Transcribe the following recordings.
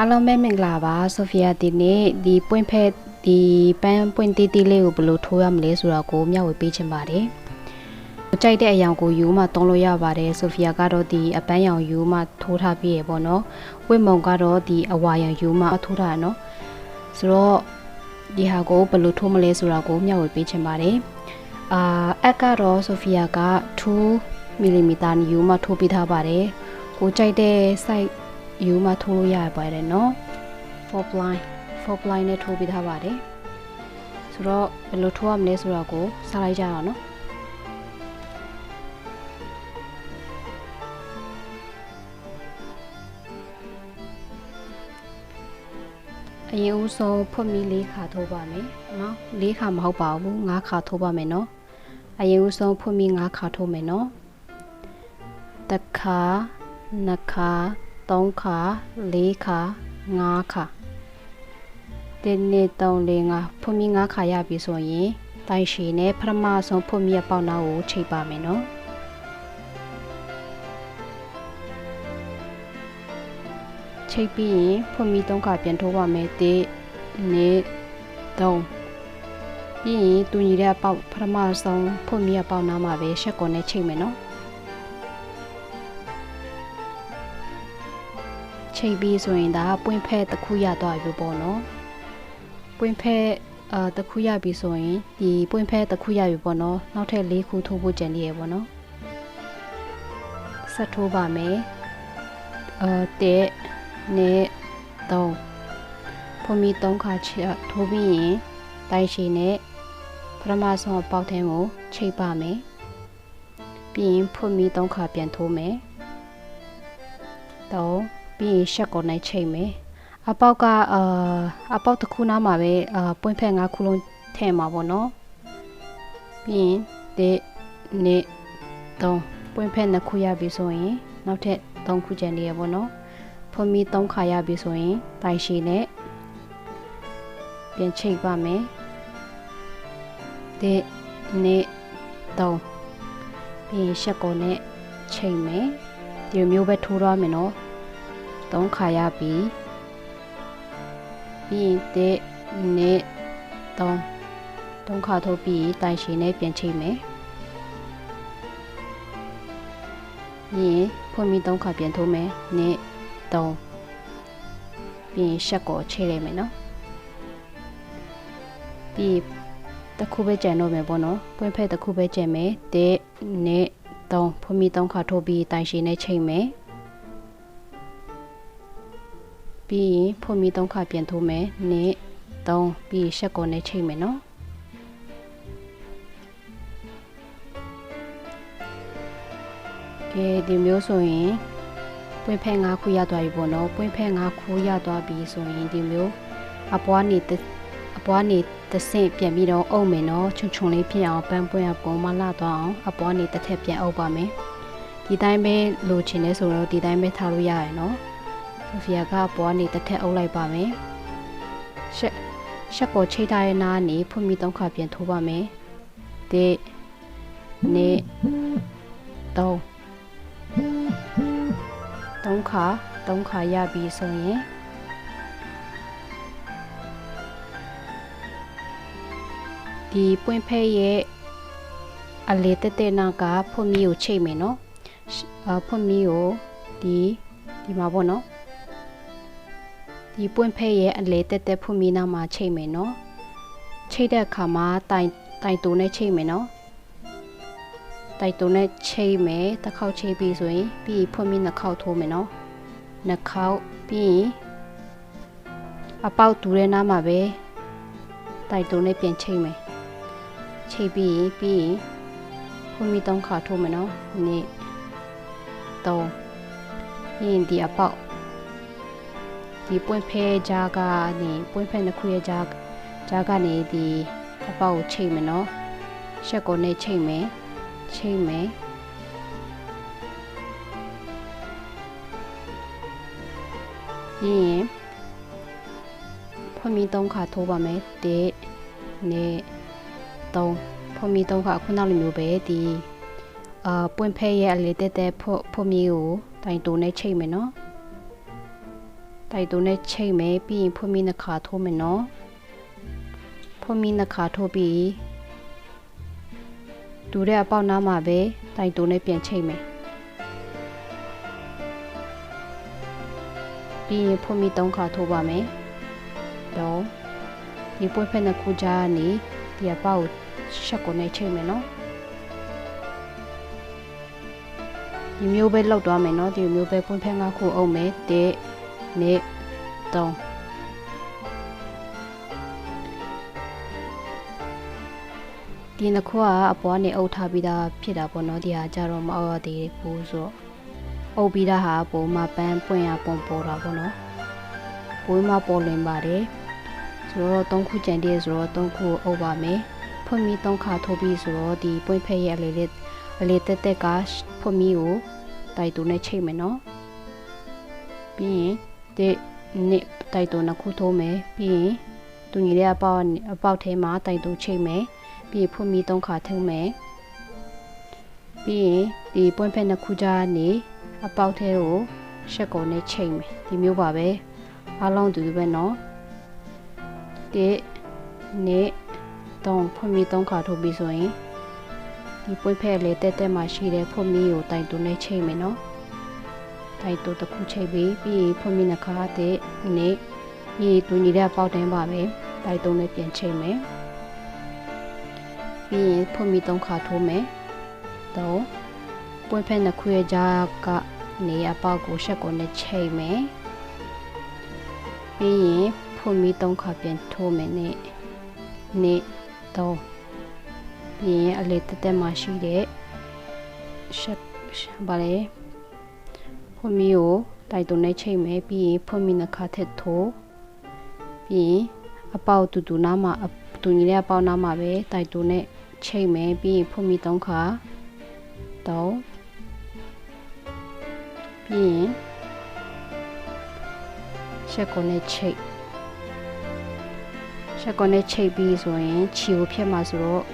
အားလုံးပဲမင်္ဂလာပါဆိုဖီယာဒီနေ့ဒီပွင့်ဖက်ဒီပန်းပွင့်တီးတီးလေးကိုဘယ်လိုထိုးရမလဲဆိုတော့ကိုမျှဝေပေးချင်ပါတယ်ကြိုက်တဲ့အယောင်ကိုယူမှတုံးလို့ရပါတယ်ဆိုဖီယာကတော့ဒီအပန်းရောင်ယူမှထိုးထားပြီးရပေါ့နော်ဝိမုံကတော့ဒီအဝါရောင်ယူမှထိုးထားရနော်ဆိုတော့ဒီဟာကိုဘယ်လိုထိုးမလဲဆိုတာကိုမျှဝေပေးချင်ပါတယ်အာအက်ကတော့ဆိုဖီယာက2မီလီမီတာယူမှထိုးပေးထားပါတယ်ကိုကြိုက်တဲ့ size ယူမှထိုးလို့ရပါတယ်နော်4 blind 4 blind နဲ့ထိုးပြီးသားပါတယ်ဆိုတော့ဘယ်လိုထိုးရမလဲဆိုတော့ကိုစလိုက်ကြအောင်နော်အရင်ဦးဆုံးဖွင့်ပြီး၄ခါထိုးပါမယ်နော်၄ခါမဟုတ်ပါဘူး၅ခါထိုးပါမယ်နော်အရင်ဦးဆုံးဖွင့်ပြီး၅ခါထိုးမယ်နော်တစ်ခါနှစ်ခါ 3ခါ4ခါ5ခါတင်းနေ3 4 5ဖွမီ5ခါရပြီဆိုရင်တိုင်ရှည်နဲ့ပထမဆုံးဖွမီရဲ့ပေါက်နာကိုချိန်ပါမယ်နော်ချိန်ပြီးရင်ဖွမီ3ခါပြန်ထိုးပါမယ်တေးနေ3ပြီးရင်တူညီတဲ့ပေါက်ပထမဆုံးဖွမီရဲ့ပေါက်နာမှာပဲရှက်ကုန်နဲ့ချိန်မယ်နော် ချိန်ပြီးဆိုရင်ဒါပွင့်ဖက်တစ်ခုရသွားပြီပေါ့နော်ပွင့်ဖက်အာတစ်ခုရပြီဆိုရင်ဒီပွင့်ဖက်တစ်ခုရပြီပေါ့နော်နောက်ထပ်၄ခုထိုးဖို့ကြံနေရပေါ့နော်ဆက်ထိုးပါမယ်အာတဲ့နဲ့သုံးဖုံမီ၃ခါချထိုးပြီးရင်တိုင်ရှည်နဲ့ပထမဆုံးပေါက်ထင်းကိုချိတ်ပါမယ်ပြီးရင်ဖုံမီ၃ခါပြန်ထိုးမယ်၃ ပြီးရင်ရှက်ကိုနိုင်ချိန်မယ်အပေါက်ကအာအပေါက်တစ်ခုနားမှာပဲအာပွင့်ဖက်၅ခုလုံးထည့်မှာပေါ့နော်ပြီးရင်ဒီနေ့သုံးပွင့်ဖက်နှစ်ခုရပြီဆိုရင်နောက်ထပ်၃ခုကျန်နေရပေါ့နော်ဖွန်မီ၃ခါရပြီဆိုရင်တိုင်ရှည်နဲ့ပြန်ချိတ်ပါမယ်ဒီနေ့သုံးပြီးရင်ရှက်ကိုနဲ့ချိန်မယ်ဒီမျိုးပဲထိုးရမယ်နော် 3ခါရပြီပြီးရင်တဲ့နေ့3 3ခါထိုးပြီးတိုင်ရှင်နဲ့ပြန်ချိန်မယ်ပြီးရင်ဖွင့်ပြီး3ခါပြန်ထိုးမယ်နေ့3ပြီးရင်ရှက်ကိုချိန်လိုက်မယ်နော်ပြီးတစ်ခုပဲကြံတော့မယ်ပေါ့နော်ပွင့်ဖက်တစ်ခုပဲကြံမယ်တဲ့နေ့3ဖွင့်ပြီး3ခါထိုးပြီးတိုင်ရှင်နဲ့ချိန်မယ် ပြီးရင်ဖွင့်ပြီး၃ခါပြန်ထိုးမယ်နှစ်၃ပြီးရှက်ကိုနဲ့ချိန်မယ်နော်ကဲဒီမျိုးဆိုရင်ပွင့်ဖက်၅ခုရသွားပြီပေါ့နော်ပွင့်ဖက်၅ခုရသွားပြီဆိုရင်ဒီမျိုးအပွားနေအပွားနေတဆင့်ပြန်ပြီးတော့အုပ်မယ်နော်ချွန်ချွန်လေးဖြစ်အောင်ပန်းပွင့်အပေါ်မလာသွားအောင်အပွားနေတစ်ထက်ပြန်အုပ်ပါမယ်ဒီတိုင်းပဲလိုချင်လဲဆိုတော့ဒီတိုင်းပဲထားလို့ရရယ်နော် ဆိုဖီယာကပေါ်ကနေတစ်ထက်အုပ်လိုက်ပါမယ်ရှက်ရှက်ကိုချိတ်ထားတဲ့နားကနေဖွင့်ပြီးသုံးခါပြန်ထိုးပါမယ်ဒီနေသုံးသုံးခါသုံးခါရပြီဆိုရင်ဒီပွင့်ဖဲရဲ့အလေတက်တဲ့နာကဖွင့်မီကိုချိတ်မယ်နော်အဖွင့်မီကိုဒီဒီမှာပေါ့နော် ဒီပွင့်ဖဲရဲ့အလေတက်တက်ဖွမီနာမှာချိန်မယ်နော်ချိတ်တဲ့အခါမှာတိုင်တိုင်တူနဲ့ချိန်မယ်နော်တိုင်တူနဲ့ချိန်မယ်တစ်ခေါက်ချိန်ပြီးဆိုရင်ပြီးဖွမီနှစ်ခေါက်ထိုးမယ်နော်နှစ်ခေါက်ပြီးအပေါက်တူတဲ့နားမှာပဲတိုင်တူနဲ့ပြန်ချိန်မယ်ချိန်ပြီးပြီးဖွမီသုံးခါထိုးမယ်နော်နေ့သုံးရင်ဒီအပေါက် ဒီပွင့်ဖဲကြားကနေပွင့်ဖဲနှစ်ခုရဲ့ကြားကြားကနေဒီအပေါက်ကိုချိန်မယ်နော်ရှက်ကိုနဲ့ချိန်မယ်ချိန်မယ်ပြီးရင်ဖွင့်ပြီး၃ခါထိုးပါမယ်၁နဲ့၃ဖွင့်ပြီး၃ခါခုနလိုမျိုးပဲဒီအာပွင့်ဖဲရဲ့အလေးတက်တက်ဖွင့်ဖွင့်ပြီးကိုတိုင်တိုနဲ့ချိန်မယ်နော် တိုက်တုံးနဲ့ချိတ်မယ်ပြီးရင်ဖွင့်ပြီးနှစ်ခါထိုးမယ်နော်ဖွင့်ပြီးနှစ်ခါထိုးပြီးဒူတဲ့အပေါက်နားမှာပဲတိုက်တုံးနဲ့ပြန်ချိတ်မယ်ပြီးရင်ဖွင့်ပြီးသုံးခါထိုးပါမယ်တော့ဒီပွင့်ဖက်နှစ်ခုကြားကနေဒီအပေါက်ရှက်ကိုနဲ့ချိတ်မယ်နော်ဒီမျိုးပဲလောက်သွားမယ်နော်ဒီမျိုးပဲပွင့်ဖက်ငါခုအုပ်မယ်တဲ့ နေ့3ဒီနှစ်ခုကအပေါ်ကနေအုပ်ထားပြီးသားဖြစ်တာပေါ့နော်ဒီဟာကြတော့မအုပ်ရသေးဘူးဆိုတော့အုပ်ပြီးသားဟာပုံမှပန်းပွင့်ရပုံပေါ်တာပေါ့နော်ပုံမှပေါ်လင်ပါတယ်ဆိုတော့3ခုကြံတည်းဆိုတော့3ခုအုပ်ပါမယ်ဖွင့်ပြီး3ခါထိုးပြီးဆိုတော့ဒီပွင့်ဖက်ရဲ့အလေးလေးအလေးတက်တက်ကဖွင့်ပြီးကိုတိုက်တူနဲ့ချိတ်မယ်နော်ပြီးရင် ဒီနှစ်တိုက်တူနှစ်ခုထိုးမယ်ပြီးရင်တူညီတဲ့အပေါက်အပေါက်ထဲမှာတိုက်တူချိတ်မယ်ပြီးရင်ဖွင့်ပြီး3ခါထုံးမယ်ပြီးရင်ဒီပွင့်ဖက်နှစ်ခုကြားနေအပေါက်ထဲကိုရှက်ကုန်နဲ့ချိတ်မယ်ဒီမျိုးပါပဲအားလုံးတူတူပဲနော်ဒီနေ့တော့ဖွင့်ပြီး3ခါထိုးပြီးဆိုရင်ဒီပွင့်ဖက်လေးတက်တက်မှရှိတဲ့ဖွင့်ပြီးကိုတိုင်တူနဲ့ချိတ်မယ်နော် တိုင်တူတစ်ခုချိတ်ပြီးပြီးဖွင့်ပြီးနှစ်ခါတဲ့နေ့ပြီးတူညီတဲ့ပေါက်တိုင်းပါပဲတိုင်တူနဲ့ပြန်ချိတ်မယ်ပြီးရင်ဖွင့်ပြီး3ခါထိုးမယ်တော့ပွင့်ဖက်နှစ်ခုရဲ့ကြားကနေအပေါက်ကိုရှက်ကိုနဲ့ချိတ်မယ်ပြီးရင်ဖွင့်ပြီး3ခါပြန်ထိုးမယ်နေ့နေ့တော့ပြီးရင်အလေးတက်တက်မှရှိတဲ့ရှက်ဘာလဲ ဖွင့်ပြီးကိုတိုက်တုံနဲ့ချိတ်မယ်ပြီးရင်ဖွင့်ပြီးနှစ်ခါထက်ထိုးပြီးရင်အပေါက်တူတူနားမှာတူညီတဲ့အပေါက်နားမှာပဲတိုက်တုံနဲ့ချိတ်မယ်ပြီးရင်ဖွင့်ပြီးသုံးခါတော့ပြီးရင်ရှက်ကိုနဲ့ချိတ်ရှက်ကိုနဲ့ချိတ်ပြီးဆိုရင်ခြီကိုဖြတ်မှာဆိုတော့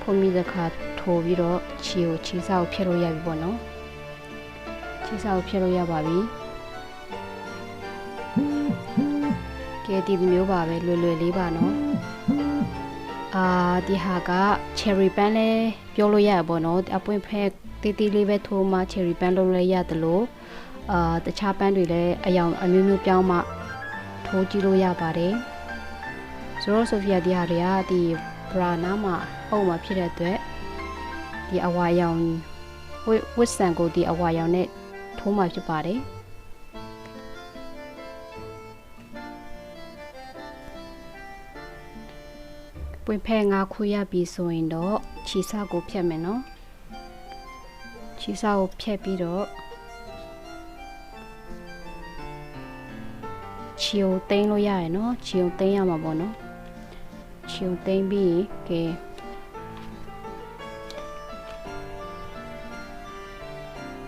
ဖုံးမိတဲ့ခါထိုးပြီးတော့ခြီကိုခြီစားကိုဖြတ်လို့ရပြီပေါ့နော် ခြီစားကိုဖြတ်လို့ရပါပြီကဲဒီမျိုးပါပဲလွယ်လွယ်လေးပါနော်အာဒီဟာက cherry pan လဲပြောလို့ရရပေါ့နော်အပွင့်ဖက်တေးသေးလေးပဲထိုးမှ cherry pan လုပ်လဲရတယ်လို့အာတခြားပန်းတွေလည်းအယောင်အမျိုးမျိုးပြောင်းမှထိုးကြည့်လို့ရပါတယ်ဆိုတော့ဆိုဖီယာဒီဟာတွေကဒီဘရာနာမှာအုပ်မှာဖြစ်တဲ့အတွက်ဒီအဝါရောင်ဝစ်ဝစ်ဆန်ကိုဒီအဝါရောင်နဲ့ ထိုးမှာဖြစ်ပါတယ်ပွင့်ဖဲငါခုရပြီဆိုရင်တော့ခြီစာကိုဖြတ်မယ်နော်ခြီစာကိုဖြတ်ပြီးတော့ခြီကိုတိန်းလို့ရရနော်ခြီကိုတိန်းရမှာပေါ့နော်ခြီကိုတိန်းပြီးကဲ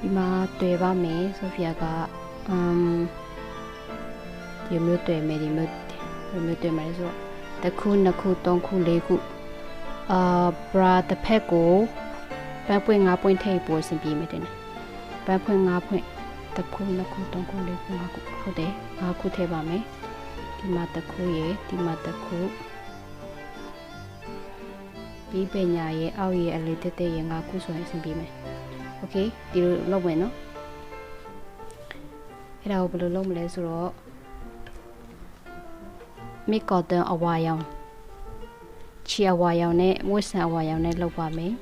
ဒီမှာတွေ့ပါမယ်ဆိုဖီယာကအမ်ဒီမျိုးတွေ့မယ်ဒီမျိုးဒီမျိုးတွေ့မယ်ဆိုတော့တစ်ခုနှစ်ခုသုံးခုလေးခုအာဘရာတစ်ဖက်ကိုပန်းပွင့်ငါးပွင့်ထိပ်ပို့စင်ပြီးမယ်တင်ပန်းပွင့်ငါးပွင့်တစ်ခုနှစ်ခုသုံးခုလေးခုငါးခုဟုတ်တယ်ငါးခုထည့်ပါမယ်ဒီမှာတစ်ခုရယ်ဒီမှာတစ်ခုပြီးပညာရဲ့အောက်ရဲ့အလေးတက်တက်ရဲ့ငါးခုဆိုရင်စင်ပြီးမယ် OK ဒီလိုလုပ်မယ်နော်အဲ့ဒါကိုဘယ်လိုလုပ်မလဲဆိုတော့ mid cotton အဝါရောင်ချီအဝါရောင်နဲ့မွေးဆန်အဝါရောင်နဲ့လုပ်ပါမယ်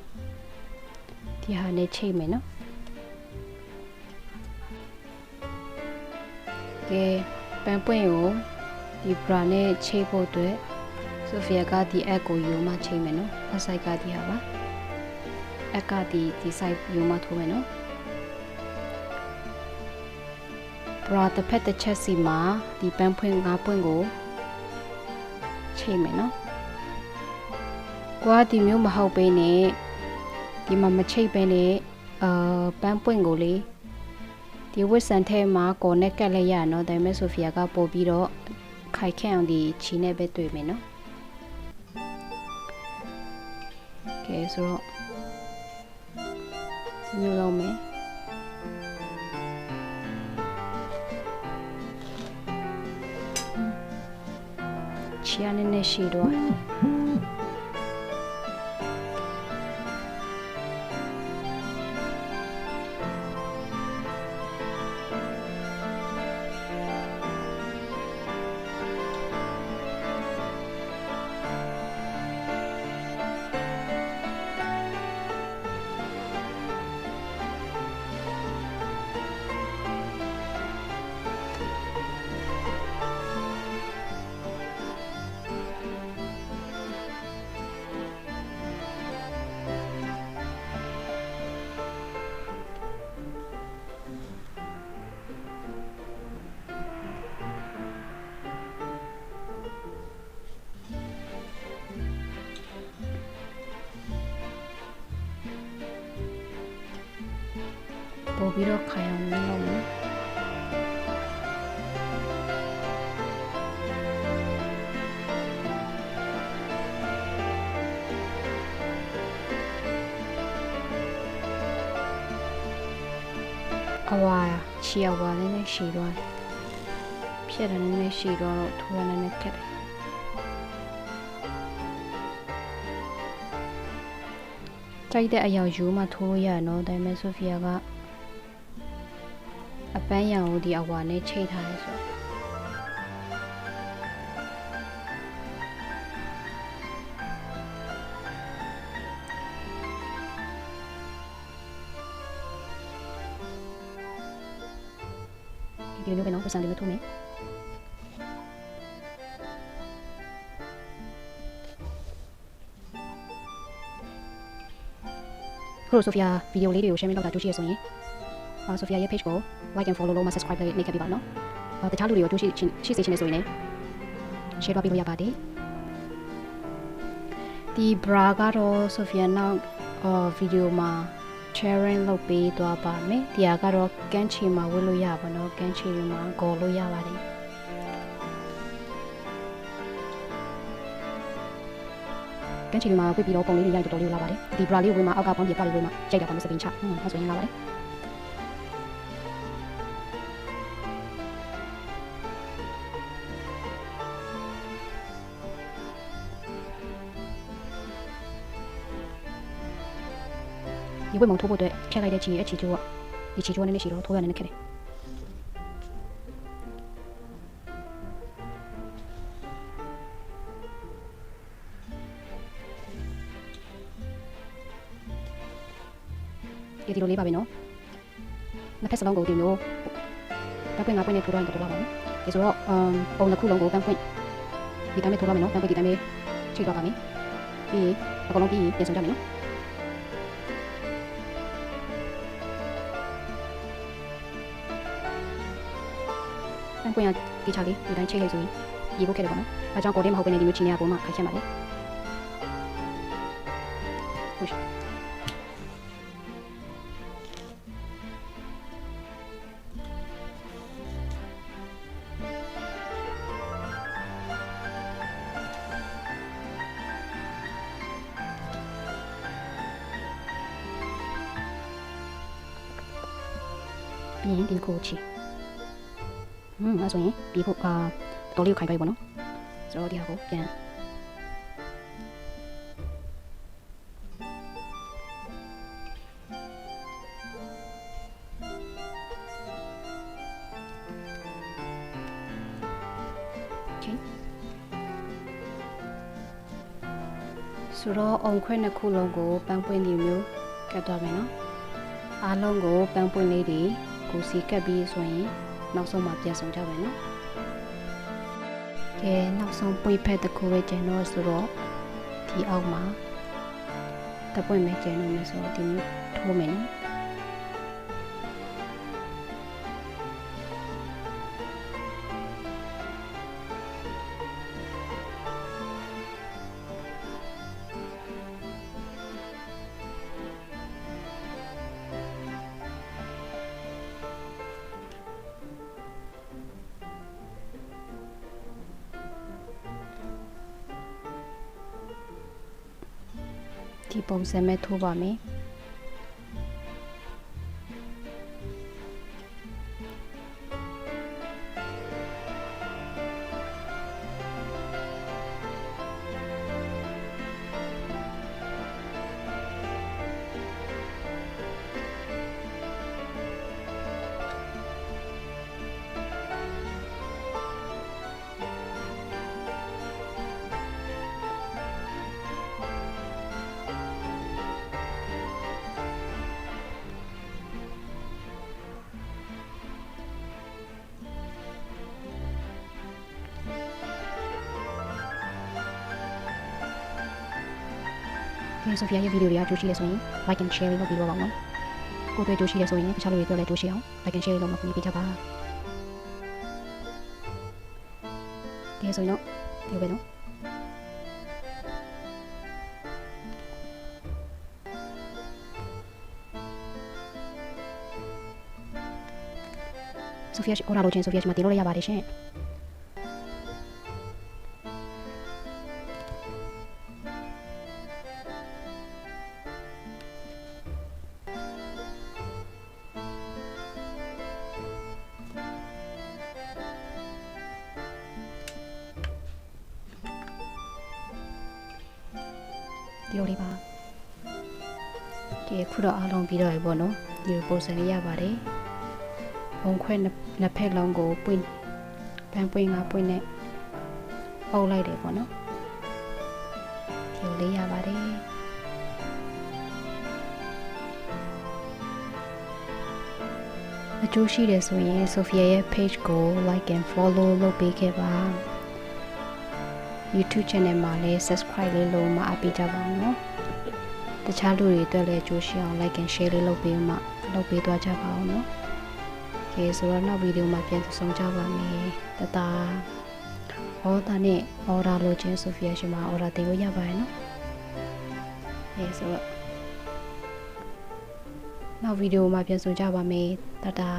ဒီဟာနဲ့ချိတ်မယ်နော်ကဲပန်ပွင့်ကိုဒီ bra နဲ့ချိတ်ဖို့အတွက်ဆိုဖီယာကဒီ app ကိုယူမှချိန်မယ်နော် website ကဒီဟာပါ အက်ကဒီဒီဆိုင်ယူမှထိုးမယ်နော်ဘရာတစ်ဖက်တစ်ချက်စီမှာဒီပန်းဖွင့်ငါးပွင့်ကိုချိန်မယ်နော်။ကိုကဒီမျိုးမဟုတ်ဘဲနဲ့ဒီမှာမချိတ်ဘဲနဲ့အာပန်းပွင့်ကိုလေဒီဝစ်ဆန်ထဲမှာကိုနဲ့ကက်လိုက်ရနော်ဒါပေမဲ့ဆိုဖီယာကပို့ပြီးတော့ခိုက်ခန့်အောင်ဒီချီနဲ့ပဲတွေ့မယ်နော်။ကဲဆိုတော့ မျိုးလုံးမယ်ချီရနေနေရှိတော့ ပို့ပြီးတော့ခိုင်အောင်လုပ်မယ်အဝါချီအဝါလေးနဲ့ရှည်သွားတယ်ဖြက်တယ်နည်းနည်းရှည်သွားတော့ထိုးရနည်းနည်းခက်တယ်ကြိုက်တဲ့အရာယူမှထိုးလို့ရရနော်ဒါပေမဲ့ဆိုဖီယာကအ ပန်းရောင်ကိုဒီအဝါနဲ့ချိတ်ထားတယ်ဆိုတော့ဒီလိုမျိုးပဲနော်ပတ်စံလေးမျိုးထိုးမယ်ခုဆိုဖီယာဗီဒီယိုလေးတွေကို share လုပ်တာတွေ့ရှိရဆိုရင်အာ ဆိုဖီယာရဲ့ page ကို like and follow လုပ်မှ subscribe လုပ်နေခဲ့ပြီပါနော်အာတခြားလူတွေကိုတွေ့ရှိချင်ရှိစေချင်နေဆိုရင်လည်း share လုပ်ပေးလို့ရပါတယ်ဒီ bra ကတော့ဆိုဖီယာနောက်အာဗီဒီယိုမှာ sharing လုပ်ပေးသွားပါမယ်ဒီဟာကတော့ကန်းချီမှာဝတ်လို့ရပါတော့ကန်းချီမှာဂေါ်လို့ရပါတယ်ကန်းချီမှာပြပြီးတော့ပုံလေးတွေရိုက်တော်တော်လေးလာပါတယ်ဒီ bra လေးကိုဝင်မှာအောက်ကပေါင်းပြပါလေးဝင်မှာကြိုက်တာပါလို့စပင်ချဟွန်းအဲဆိုရင်လာပါတယ် ဒီဝက်မုံထိုးဖို့အတွက်ဖြတ်လိုက်တဲ့ချီရဲ့ချီကျိုးကဒီချီကျိုးကနည်းနည်းရှိတော့ထိုးရနည်းနည်းခက်တယ်ဒီဒီလိုလေးပါပဲနော်နှစ်ဖက်စလုံးကိုဒီမျိုးပန်းပွင့်ငါပွင့်နဲ့ထိုးတော့ရင်တော့ပါမယ်ဒီဆိုတော့အမ်ပုံတစ်ခုလုံးကိုပန်းပွင့်ဒီတိုင်းပဲထိုးပါမယ်နော်ပန်းပွင့်ဒီတိုင်းပဲချိတ်သွားပါမယ်ပြီးရင်အကုန်လုံးပြီးရင်ပြင်ဆင်ကြမယ်နော် ပန်းပွင့်ရဒီချာလေးဒီတိုင်းချိတ်လိုက်ဆိုရင်ရေဖို့ခဲ့တယ်ပေါ့နော်။အဲကြောင့်ကိုယ်တည်းမဟုတ်ဘဲနဲ့ဒီမျိုးချင်းတွေကပုံမှ อืมအဲ့ဆိုရင်ပြီးဖို့အာတော်လေးကိုခိုင်ပိုက်ပေါ့နော်ဆိုတော့ဒီဟာကိုပြန်ဆိုတော့အုံခွဲနှစ်ခုလုံးကိုပန်းပွင့်ဒီမျိုးကတ်သွားမယ်နော်အားလုံးကိုပန်းပွင့်လေးတွေကိုစီကတ်ပြီးဆိုရင် နောက်ဆုံးမှာပြန်ဆောင်ကြမယ်နော်။ကဲနောက်ဆုံးပွေဖက်တစ်ခုပဲကျန်တော့ဆိုတော့ဒီအောက်မှာတပွင့်မဲ့ကျန်တော့မယ်ဆိုတော့ဒီမျိုးထိုးမယ်နော်။။ ဒီပုံစံမဲ့ထိုးပါမယ်။ ဒီဆိုဖီယာရဲ့ဗီဒီယိုတွေကကြိုးရှိရဆိုရင် like and share လေးလုပ်ပြီးတော့ပါအောင်နော်ကိုယ်တွေ့ကြိုးရှိရဆိုရင်တခြားလူတွေတွေ့လည်းကြိုးရှိအောင် like and share လေးလုပ်မှပြင်ပေးကြပါဒီဆိုရင်တော့ဒီလိုပဲနော်ဆိုဖီယာအော်ရာလိုချင်းဆိုဖီယာမှာတင်လို့လည်းရပါတယ်ရှင် ဒီလိုလေးပါဒီခုတော့အားလုံးပြီးတော့ပြီပေါ့နော်ဒီလိုပုံစံလေးရပါတယ်ဘုံခွဲနှစ်နှစ်ဖက်လုံးကိုပွင့်ပန်းပွင့်ငါပွင့်နဲ့ပုတ်လိုက်တယ်ပေါ့နော်ဒီလိုလေးရပါတယ်အကျိုးရှိတယ်ဆိုရင် Sophia ရဲ့ page ကို like and follow လုပ်ပေးခဲ့ပါ YouTube channel မှာလည်း subscribe လေးလုပ်မှအပေးကြပါဦးနော်တခြားလူတွေအတွက်လည်းကြိုးရှိအောင် like and share လေးလုပ်ပေးမှလုပ်ပေးသွားကြပါဦးနော်ကဲဆိုတော့နောက်ဗီဒီယိုမှာပြန်ဆုံကြပါမယ်တတာအော်တာနဲ့အော်ဒါလိုချင်းဆိုဖီယာရှင်မှာအော်ဒါတင်လို့ရပါတယ်နော်ကဲဆိုတော့နောက်ဗီဒီယိုမှာပြန်ဆုံကြပါမယ်တတာ